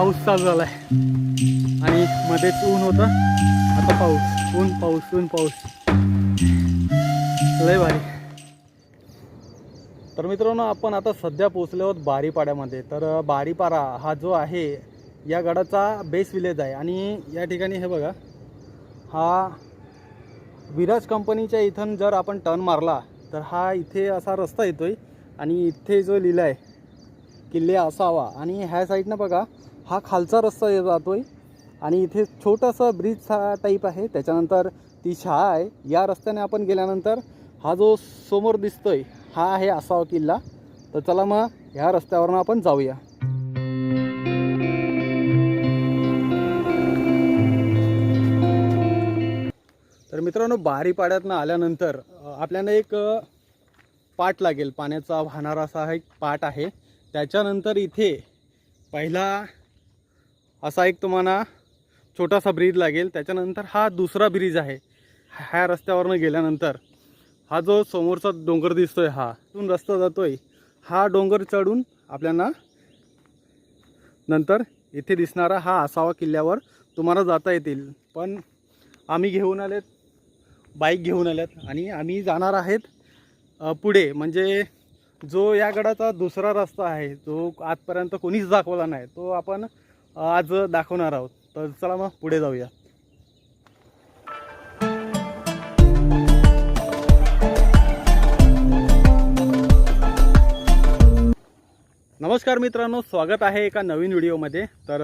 पाऊस चालू झाला आहे आणि मध्येच ऊन होतं. आता पाऊस. ऊन पाऊस ऊन पाऊस. लय भारी. तर मित्रांनो आपण आता सध्या पोचलो आहोत बारीपाड्यामध्ये. तर बारीपारा हा जो आहे या गडाचा बेस विलेज आहे. आणि या ठिकाणी हे बघा हा विराज कंपनीच्या इथून जर आपण टर्न मारला तर हा इथे असा रस्ता येतोय. आणि इथे जो लिहिला आहे किल्ले असावा. आणि ह्या साईडनं बघा हा खालचा रस्ता ये- आहे आणि इथे छोटासा ब्रिज हा टाईप आहे. त्याच्यानंतर ती शाळा आहे. या रस्त्याने आपण गेल्यानंतर हा जो समोर दिसतोय हा आहे असावा किल्ला. तर चला मग ह्या रस्त्यावरनं आपण जाऊया. तर मित्रांनो बारीपाड्यातनं आल्यानंतर आपल्याला एक पाट लागेल. पाण्याचा वाहणारा असा हा एक पाट आहे. त्याच्यानंतर इथे पहिला असा एक तुम्हाला छोटासा ब्रिज लागेल. त्याच्यानंतर हा दुसरा ब्रिज आहे. ह्या रस्त्यावरनं गेल्यानंतर हा जो समोरचा डोंगर दिसतोय हा तिथून रस्ता जातोय. हा डोंगर चढून आपल्याला नंतर इथे दिसणारा हा आसावा किल्ल्यावर तुम्हाला जाता येतील. पण आम्ही घेऊन आलेत बाईक घेऊन आल्यात आणि आम्ही जाणार आहेत पुढे. म्हणजे जो या गडाचा दुसरा रस्ता आहे जो आजपर्यंत कोणीच दाखवला नाही तो आपण आज दाखवणार आहोत. तर चला मग पुढे जाऊया. नमस्कार मित्रांनो स्वागत आहे एका नवीन व्हिडिओमध्ये. तर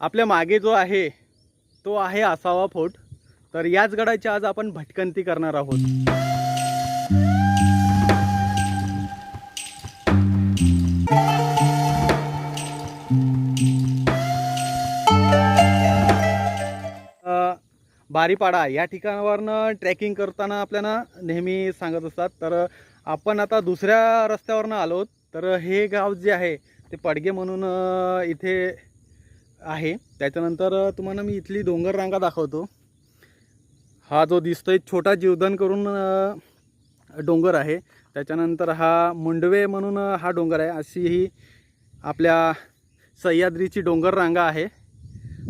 आपल्या मागे जो आहे तो आहे आसावा फोर्ट. तर याच गडाची आज आपण भटकंती करणार आहोत. मारीपाडा या ठिकाणावरनं ट्रॅकिंग करताना आपल्याला नेहमी सांगत असतात. तर आपण आता दुसऱ्या रस्त्यावरनं आलो तर हे गाव जे आहे ते पडगे म्हणून इथे आहे. त्याच्यानंतर तुम्हाला मी इथली डोंगर रांगा दाखवतो. हा जो दिसतोय छोटा जीवदान करून डोंगर आहे. त्याच्यानंतर हा मुंडवे म्हणून हा डोंगर आहे. अशी ही आपल्या सह्याद्रीची डोंगर रांगा आहे.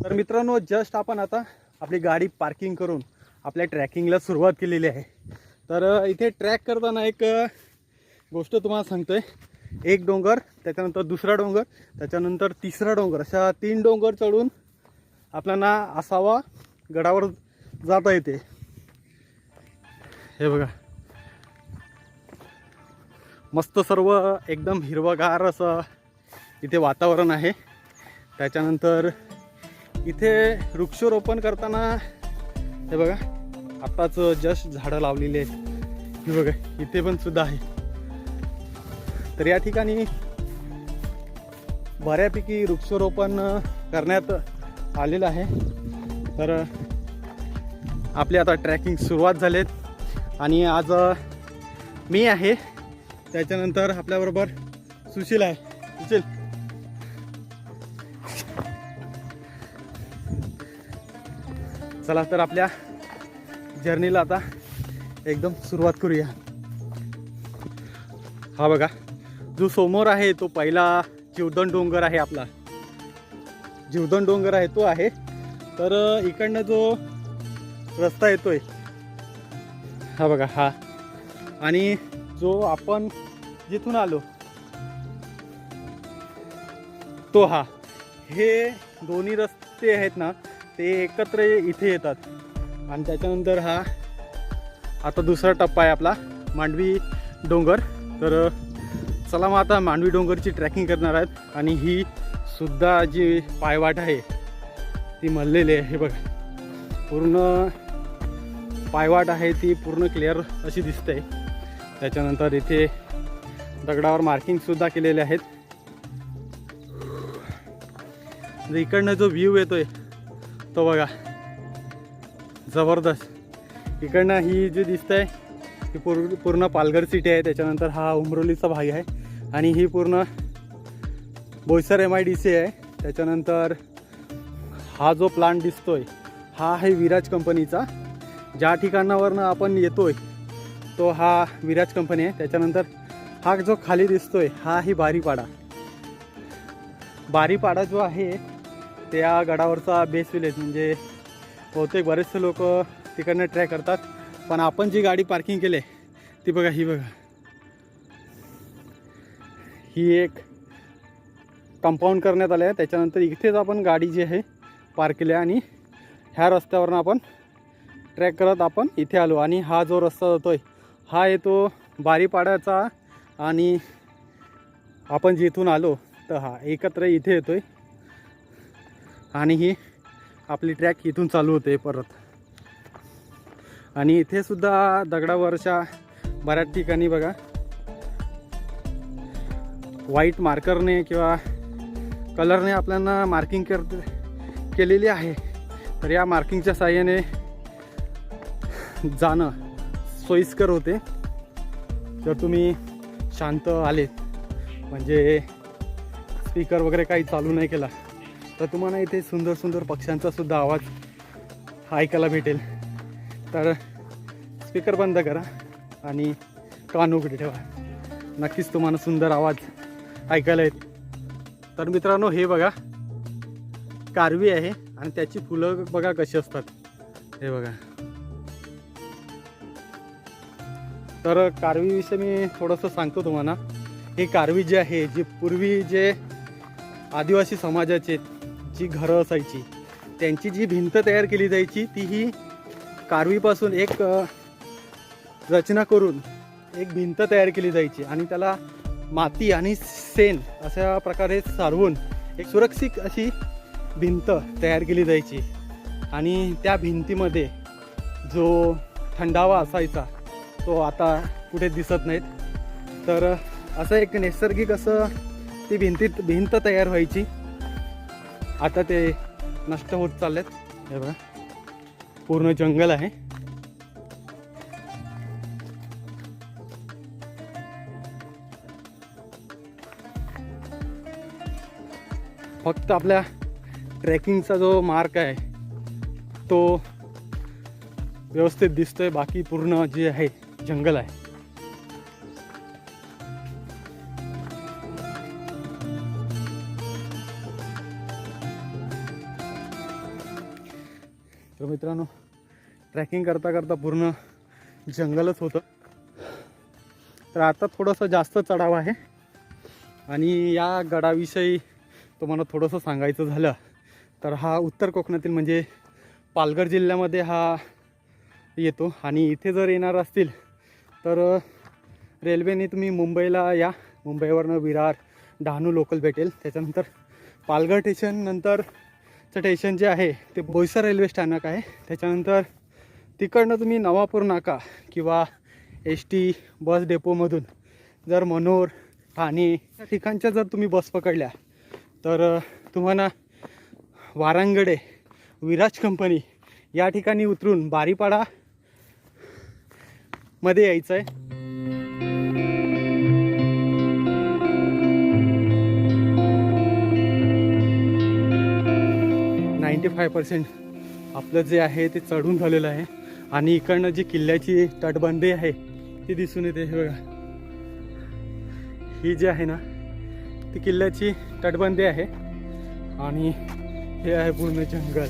तर मित्रांनो जस्ट आपण आता आपली गाडी पार्किंग करून आपल्या ट्रॅकिंगला सुरुवात केलेली आहे. तर इथे ट्रॅक करताना एक गोष्ट तुम्हाला सांगतोय. एक डोंगर त्याच्यानंतर दुसरा डोंगर त्याच्यानंतर तिसरा डोंगर अशा तीन डोंगर चढून आपल्याला असावा गडावर जाता येते. हे बघा. मस्त सर्व एकदम हिरवगार असं इथे वातावरण आहे. त्याच्यानंतर इथे वृक्षारोपण करताना हे बघा आत्ताच जस्ट झाडं लावलेली आहेत. हे बघा इथे पण सुद्धा आहे. तर या ठिकाणी बऱ्यापैकी वृक्षारोपण करण्यात आलेलं आहे. तर आपली आता ट्रॅकिंग सुरुवात झालेत. आणि आज मी आहे. त्याच्यानंतर आपल्याबरोबर सुशील आहे. सुशील चला तर आपल्या जर्नीला आता एकदम सुरुवात करूया. हा बघा जो समोर आहे तो पहिला जीवदन डोंगर आहे आपला. जीवदन डोंगर आहे तो आहे. तर इकडनं जो रस्ता येतोय हा बघा हा. आणि जो आपण जिथून आलो तो हा. हे दोन्ही रस्ते आहेत ना ते एकत्र इथे येतात. आणि त्याच्यानंतर हा आता दुसरा टप्पा आहे आपला मांडवी डोंगर. तर चला मग आता मांडवी डोंगरची ट्रॅकिंग करणार आहेत. आणि ही सुद्धा जी पायवाट आहे ती मललेली आहे हे बघ. पूर्ण पायवाट आहे ती पूर्ण क्लिअर अशी दिसते. त्याच्यानंतर इथे दगडावर मार्किंगसुद्धा केलेले आहेत. म्हणजे इकडनं जो व्ह्यू येतोय तो बघा. जबरदस्त. इकडनं ही जी दिसतंय ही पूर पूर्ण पालघर सिटी आहे. त्याच्यानंतर हा उमरोलीचा भाग आहे. आणि ही पूर्ण Boisar M I D C आहे. त्याच्यानंतर हा जो प्लांट दिसतोय हा आहे विराज कंपनीचा. ज्या ठिकाणावरनं आपण येतोय तो हा विराज कंपनी आहे. त्याच्यानंतर हा जो खाली दिसतोय हा आहे बारीपाडा. बारीपाडा जो आहे त्या गडावरचा बेस विलेज म्हणजे बहुतेक बरेचसे लोक तिकडनं ट्रॅक करतात. पण आपण जी गाडी पार्किंग केली आहे ती बघा ही बघा. ही एक कंपाऊंड करण्यात आलं आहे. त्याच्यानंतर इथेच आपण गाडी जी आहे पार्क केली आहे आणि ह्या रस्त्यावरनं आपण ट्रॅक करत आपण इथे आलो. आणि हा जो रस्ता जातो आहे हा येतो बारीपाड्याचा आणि आपण जिथून आलो तर हा एकत्र इथे येतो आहे आणि ही आपली ट्रॅक इथून चालू होते परत. आणि इथे सुद्धा दगडावरच्या बऱ्याच ठिकाणी बघा. व्हाईट मार्करने किंवा कलरने आपल्याला मार्किंग कर केलेली आहे. तर या मार्किंगच्या साह्याने जाणं सोयीस्कर होते. जर तुम्ही शांत आले म्हणजे स्पीकर वगैरे काही चालू नाही केला तर तुम्हाला इथे सुंदर सुंदर पक्ष्यांचा सुद्धा आवाज ऐकायला भेटेल. तर स्पीकर बंद करा आणि कान उघडे ठेवा. नक्कीच तुम्हाला सुंदर आवाज ऐकायला येत तर मित्रांनो हे बघा कारवी आहे आणि त्याची फुलं बघा कशी असतात. हे बघा. तर कारवीविषयी मी थोडंसं सांगतो तुम्हाला. हे कारवी जी आहे जी पूर्वी जे आदिवासी समाजाचे जी घरं असायची त्यांची जी भिंत तयार केली जायची ती ही कारवीपासून एक रचना करून एक भिंत तयार केली जायची आणि त्याला माती आणि सेन अशा प्रकारे सारवून एक सुरक्षित अशी भिंत तयार केली जायची. आणि त्या भिंतीमध्ये जो थंडावा असायचा तो आता कुठे दिसत नाहीत. तर असं एक नैसर्गिक असं ती भिंतीत भिंत तयार व्हायची. आता ते नष्ट होत चाललेत. हे बघा. पूर्ण जंगल आहे. फक्त आपल्या ट्रेकिंगचा जो मार्ग आहे तो व्यवस्थित दिसतोय. बाकी पूर्ण जे आहे जंगल आहे. मित्रांनो ट्रॅकिंग करता करता पूर्ण जंगलच होतं. तर आता थोडंसं जास्त चढाव आहे. आणि या गडाविषयी तुम्हाला थोडंसं सांगायचं झालं तर हा उत्तर कोकणातील म्हणजे पालघर जिल्ह्यामध्ये हा येतो. आणि इथे जर येणार असतील तर रेल्वेने तुम्ही मुंबईला या. मुंबईवरनं विरार डहाणू लोकल भेटेल. त्याच्यानंतर पालघर स्टेशन चं स्टेशन जे आहे ते बोईसर रेल्वे स्थानक आहे. त्याच्यानंतर तिकडनं तुम्ही नवापूर नाका किंवा एस टी बस डेपोमधून जर मनोर ठाणे या ठिकाणच्या जर तुम्ही बस पकडल्या तर तुम्हाला वारांगडे विराज कंपनी या ठिकाणी उतरून बारीपाडा मध्ये यायचं आहे नाईंटी फाय पर्सेंट आपलं जे आहे ते चढून झालेलं आहे. आणि इकडनं जी किल्ल्याची तटबंदी आहे ती दिसून येते. हे बघा. ही जी आहे ना ती किल्ल्याची तटबंदी आहे. आणि हे आहे पूर्ण जंगल.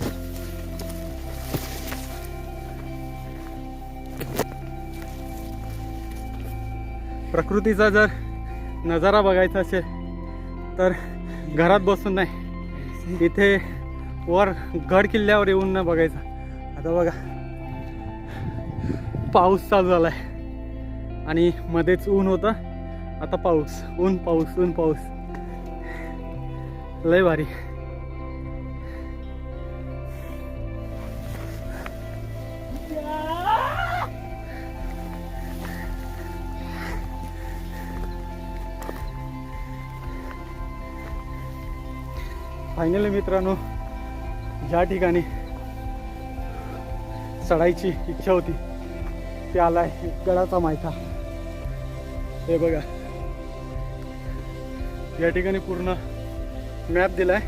प्रकृतीचा जर नजारा बघायचा असेल तर घरात बसून नाही. इथे वर गड किल्ल्यावर येऊन ना बघायचा. आता बघा. पाऊस चालू झालाय. आणि मध्येच ऊन होतं. आता पाऊस. ऊन पाऊस ऊन पाऊस. लय भारी. फायनली मित्रांनो ज्या ठिकाणी चढायची इच्छा होती ते आलाय गडाचा मायथा. हे बघा. या ठिकाणी पूर्ण मॅप दिलाय.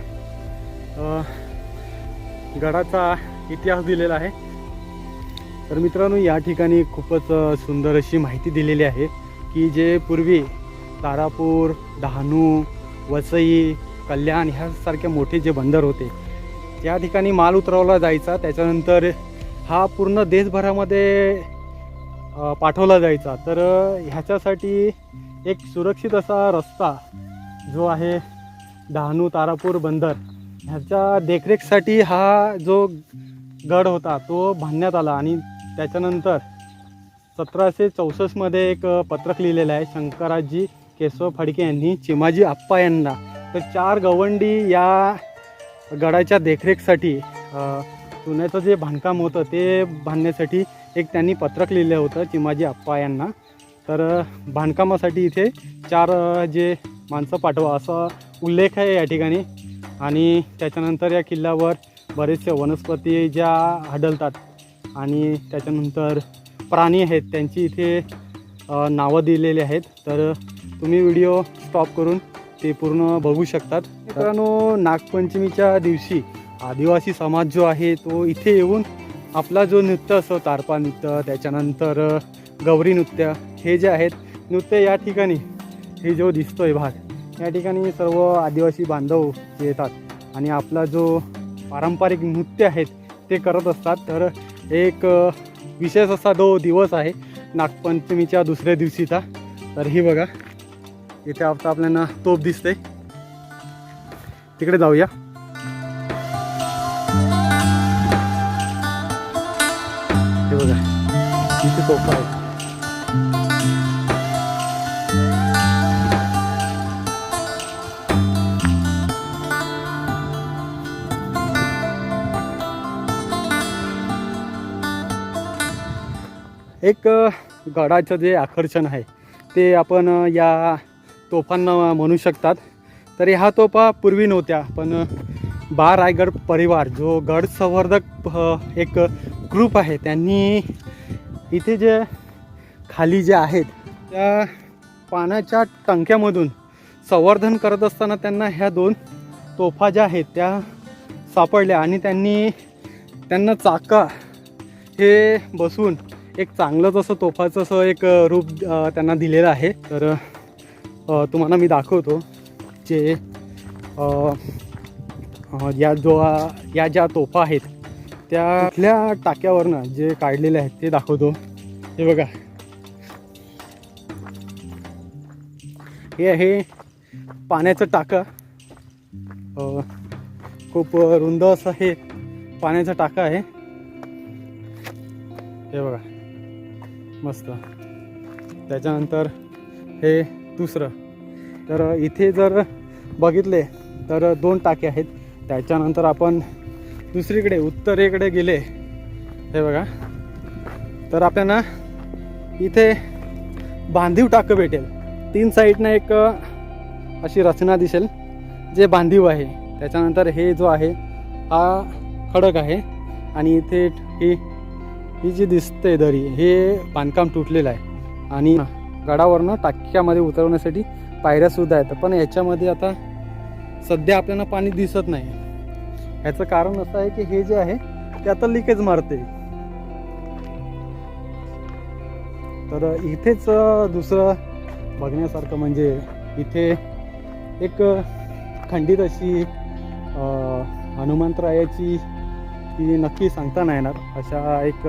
गडाचा इतिहास दिलेला आहे. तर मित्रांनो या ठिकाणी खूपच सुंदर अशी माहिती दिलेली आहे की जे पूर्वी तारापूर डहाणू वसई कल्याण ह्यासारखे मोठे जे बंदर होते या ठिकाणी माल उतरवला जायचा त्याच्यानंतर हा पूर्ण देशभरामध्ये पाठवला जायचा. तर ह्याच्यासाठी एक सुरक्षित असा रस्ता जो आहे डहाणू तारापूर बंदर ह्याच्या देखरेखसाठी हा जो गड होता तो बांधण्यात आला. आणि त्याच्यानंतर सतराशे चौसष्टमध्ये एक पत्रक लिहिलेलं आहे शंकराजी केशव फडके यांनी चिमाजी आप्पा यांना. तर चार गवंडी या गडाच्या देखरेखसाठी चुन्याचं जे बांधकाम होतं ते बांधण्यासाठी एक त्यांनी पत्रक लिहिलं होतं चिमाजी आप्पा यांना. तर बांधकामासाठी इथे चार जे माणसं पाठवा असा उल्लेख आहे या ठिकाणी. आणि त्याच्यानंतर या किल्ल्यावर बरेचसे वनस्पती ज्या आढळतात आणि त्याच्यानंतर प्राणी आहेत त्यांची इथे नावं दिलेली आहेत. तर तुम्ही व्हिडिओ स्टॉप करून ते पूर्ण बघू शकतात. मित्रांनो नागपंचमीच्या दिवशी आदिवासी समाज जो आहे तो इथे येऊन आपला जो नृत्य असतो तारपा नृत्य त्याच्यानंतर गौरी नृत्य हे जे आहेत नृत्य या ठिकाणी हे जो दिसतोय भाग या ठिकाणी सर्व आदिवासी बांधव येतात आणि आपला जो पारंपरिक नृत्य आहेत ते करत असतात. तर एक विशेष असा जो दिवस आहे नागपंचमीच्या दुसऱ्या दिवशीचा. तर ही बघा. इथे आता आपल्याला तोप दिसते तिकडे जाऊया. हे बघा इथे तोप आहे एक गडाचं जे आकर्षण आहे ते आपण या तोफांना म्हणू शकतात. तर ह्या तोफा पूर्वी नव्हत्या पण बा रायगड परिवार जो गड संवर्धक एक ग्रुप आहे त्यांनी इथे जे खाली जे आहेत त्या पाण्याच्या टंक्यामधून संवर्धन करत असताना त्यांना ह्या दोन तोफा ज्या आहेत त्या सापडल्या आणि त्यांनी त्यांना चाका हे बसून एक चांगलंच असं तोफाचं असं एक रूप त्यांना दिलेलं आहे. तर तुम्हाला मी दाखवतो जे या जो या ज्या तोफा आहेत त्या कुठल्या टाक्यावरनं जे काढलेले आहेत ते दाखवतो. हे बघा. हे आहे पाण्याचं टाकं. खूप रुंद असं हे पाण्याचं टाकं आहे. हे बघा. मस्त. त्याच्यानंतर हे दुसरं. तर इथे जर बघितले तर दोन टाके आहेत. त्याच्यानंतर आपण दुसरीकडे उत्तरेकडे गेले. हे बघा. तर आपल्याला इथे बांधीव टाकं भेटेल. तीन साईडनं एक अशी रचना दिसेल जे बांधीव आहे. त्याच्यानंतर हे जो आहे हा खडक आहे. आणि इथे ही ही जी दिसते दरी हे बांधकाम तुटलेलं आहे. आणि गडावरनं टाक्यामध्ये उतरवण्यासाठी पायऱ्यासुद्धा आहेत. पण याच्यामध्ये आता सध्या आपल्याला पाणी दिसत नाही. ह्याचं कारण असं आहे की हे जे आहे ते आता लिकेज मारते तर इथेच दुसरं बघण्यासारखं म्हणजे इथे एक खंडित अशी हनुमंतरायाची ती नक्की सांगता नाही येणार. अशा एक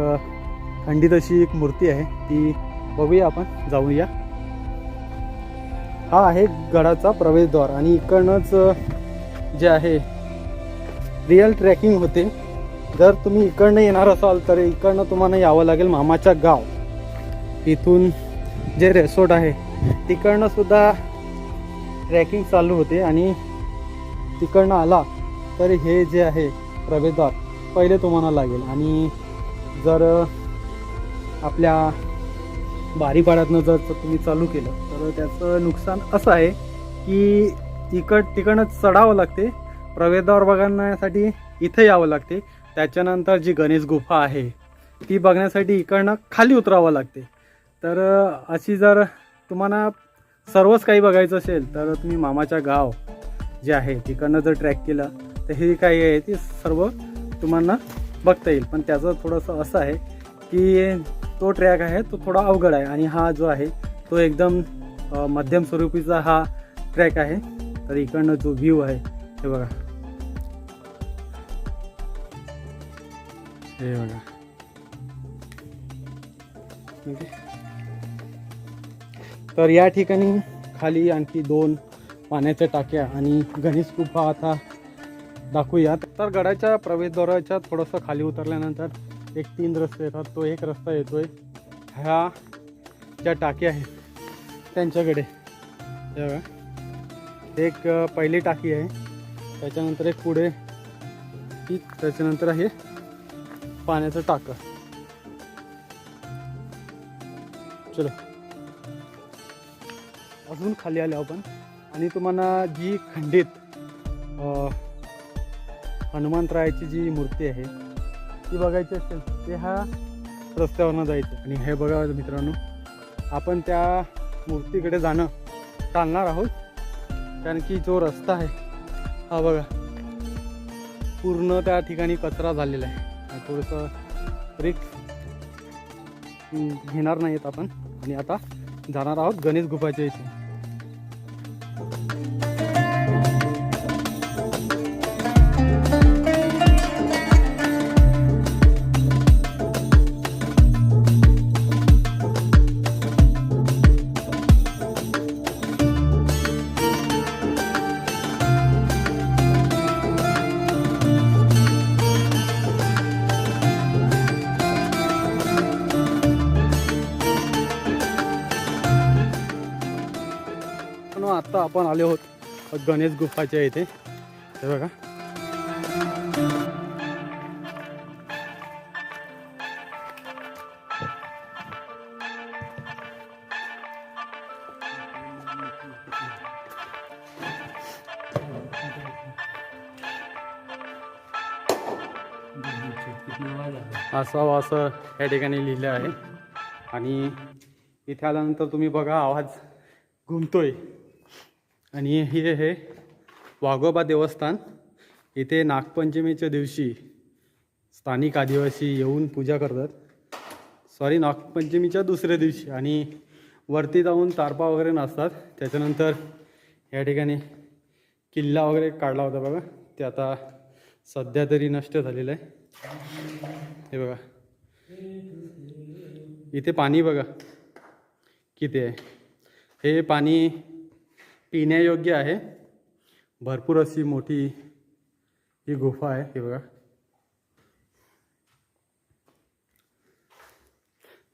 खंडित अशी एक मूर्ती आहे. ती बघूया आपण जाऊया. हा आहे गडाचा प्रवेशद्वार आणि इकडनंच जे आहे रिअल ट्रेकिंग होते. जर तुम्ही इकडनं येणार असाल तर इकडनं तुम्हाला यावं लागेल मामाच्या गाव. इथून जे रेसॉर्ट आहे तिकडनं सुद्धा ट्रॅकिंग चालू होते आणि तिकडनं आला तर हे जे आहे प्रवेशद्वार पहिले तुम्हाला लागेल. आणि जर आपल्या बारीपाड्यातनं जर तुम्ही चालू केलं तर त्याचं नुकसान असं आहे की इकड तिकडनं चढावं लागते. प्रवेशद्वार बघण्यासाठी इथे यावं लागते. त्याच्यानंतर जी गणेश गुफा आहे ती बघण्यासाठी इकडनं खाली उतरावं लागते. तर अशी जर तुम्हाला सर्वच काही बघायचं असेल तर तुम्ही मामाच्या गाव जे आहे तिकडनं जर ट्रॅक केलं तर हे काही आहे ते सर्व तुम्हाला बघता येईल. पण त्याचं थोडंसं असं आहे की तो ट्रॅक आहे तो थोडा अवघड आहे आणि हा जो आहे तो एकदम मध्यम स्वरूपीचा हा ट्रॅक आहे. तर इकडनं जो व्ह्यू आहे हे बघा. हे बघा. तर या ठिकाणी खाली आणखी दोन पाण्याच्या टाक्या आणि गणेश गुफा आता दाखवूयात. तर गडाच्या प्रवेशद्वाराच्या थोडंसं खाली उतरल्यानंतर एक तीन रस्ते येतात तो एक रस्ता येतोय. ह्या ज्या टाक्या आहेत त्यांच्याकडे. एक पहिली टाकी आहे. त्याच्यानंतर एक पुढे. ती त्याच्यानंतर आहे पाण्याचं टाकं. चलो. अजून खाली आलो आपण. आणि तुम्हाला जी खंडित हनुमंतरायाची जी मूर्ती आहे ती बघायची असेल ते ह्या रस्त्यावरनं जायचं. आणि हे बघा मित्रांनो आपण त्या मूर्तीकडे जाणं टाळणार आहोत. कारण की जो रस्ता आहे हा बघा पूर्ण त्या ठिकाणी कचरा झालेला आहे. थोडंसं रिक्स घेणार नाहीत आपण. आणि आता जाणार आहोत गणेश गुफाच्या इथे. आता आपण आले आहोत गणेश गुफाच्या इथे. हे बघा. असं असं या ठिकाणी लिहिलं आहे. आणि इथे आल्यानंतर तुम्ही बघा आवाज घुमतोय. आणि हे हे वाघोबा देवस्थान. इथे नागपंचमीच्या दिवशी स्थानिक आदिवासी येऊन पूजा करतात. सॉरी नागपंचमीच्या दुसऱ्या दिवशी आणि वरती जाऊन तारपा वगैरे नसतात त्याच्यानंतर या ठिकाणी किल्ला वगैरे काढला होता बघा. ते आता सध्या तरी नष्ट झालेलं आहे. हे बघा. इथे पाणी बघा. किती आहे? हे पाणी पिण्यायोग्य आहे. भरपूर अशी मोठी ही गुफा आहे हे बघा.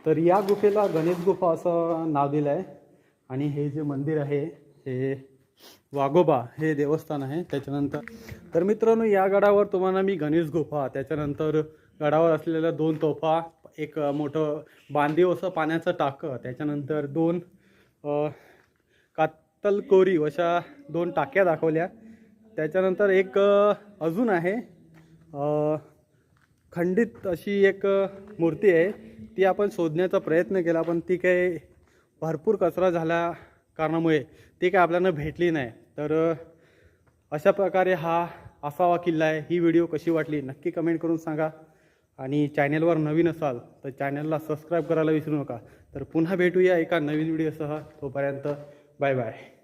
तर या गुफेला गणेश गुफा असं नाव दिलं आहे आणि हे जे मंदिर आहे हे वाघोबा हे देवस्थान आहे त्याच्यानंतर. तर मित्रांनो या गडावर तुम्हाला मी गणेश गुफा त्याच्यानंतर गडावर असलेल्या दोन तोफा एक मोठं बांधीव असं पाण्याचं टाकं त्याच्यानंतर दोन अ, कातलकोरी अशा दोन टाक्या दाखवल्या. त्याच्यानंतर एक अजून आहे. खंडित अशी एक मूर्ती आहे. ती आपण शोधण्याचा प्रयत्न केला पण ती काही भरपूर कचरा झाल्या कारणामुळे ती काय आपल्याला भेटली नाही. तर अशा प्रकारे हा असावा किल्ला आहे. ही व्हिडिओ कशी वाटली नक्की कमेंट करून सांगा. आणि चॅनेलवर नवीन असाल तर चॅनलला सबस्क्राईब करायला विसरू नका. तर पुन्हा भेटूया एका नवीन व्हिडिओसह. तोपर्यंत 拜拜。